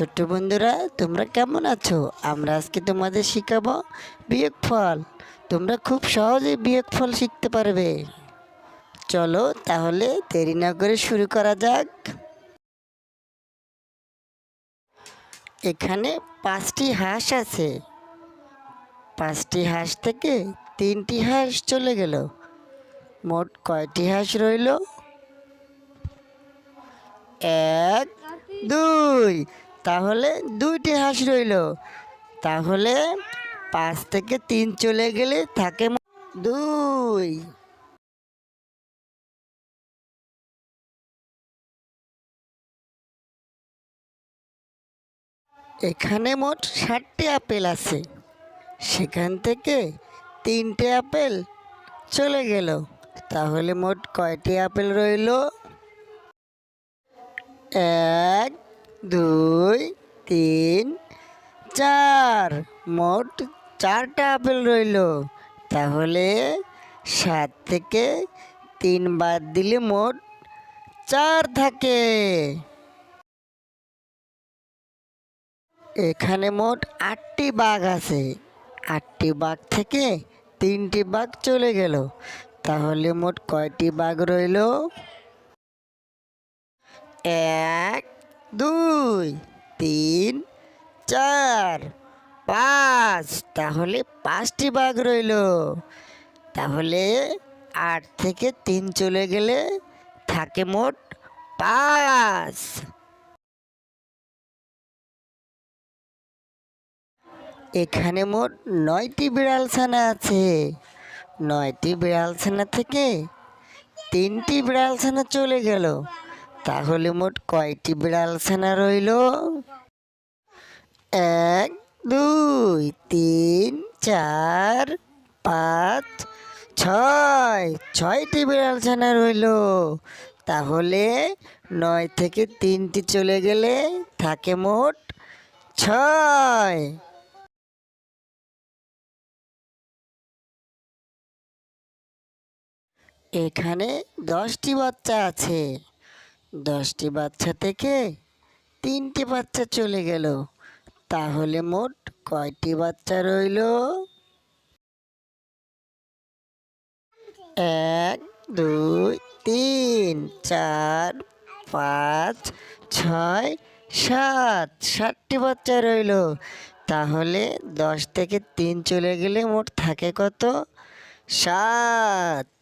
ছোট্ট বন্ধুরা, তোমরা কেমন আছো? আমরা আজকে তোমাদের শিখাবো বিয়োগ ফল তোমরা খুব সহজে বিয়োগ ফল শিখতে পারবে। চলো তাহলে দেরি না করে শুরু করা যাক। এখানে পাঁচটি হাঁস আছে। পাঁচটি হাঁস থেকে তিনটি হাঁস চলে গেল। মোট কয়টি হাঁস রইল? এক, দুই তাহলে দুইটি হাঁস রইল। তাহলে পাঁচ থেকে তিন চলে গেলে থাকে দুই। এখানে মোট ষাটটি আপেল আছে। সেখান থেকে তিনটে আপেল চলে গেল। তাহলে মোট কয়টি আপেল রইল? এক দুই, তিন, চার। মোট চারটা আপেল রইল। তাহলে সাত থেকে তিন বাদ দিলে মোট চার থাকে। এখানে মোট আটটি বাঘ আছে। আটটি বাঘ থেকে তিনটি বাঘ চলে গেল। তাহলে মোট কয়টি বাঘ রইল? এক দুই, তিন, চার, পাঁচ। তাহলে পাঁচটি বাঘ রইল। তাহলে আট থেকে তিন চলে গেলে থাকে মোট পাঁচ। এখানে মোট নয়টি বিড়াল ছানা আছে। নয়টি বিড়াল ছানা থেকে তিনটি বিড়াল ছানা চলে গেল। তাহলে মোট কয়টি বিড়াল ছানা রইল? এক, দুই, তিন, চার, পাঁচ, ছয়। ছয়টি বিড়াল ছানা রইল। তাহলে নয় থেকে তিনটি চলে গেলে থাকে মোট ছয়। এখানে দশটি বাচ্চা আছে। দশটি বাচ্চা থেকে তিনটি বাচ্চা চলে গেল। তাহলে মোট কয়টি বাচ্চা রইল? এক, দুই, তিন, চার, পাঁচ, ছয়, সাত, সাতটি বাচ্চা রইল। তাহলে দশ থেকে তিন চলে গেলে মোট থাকে কত? সাত।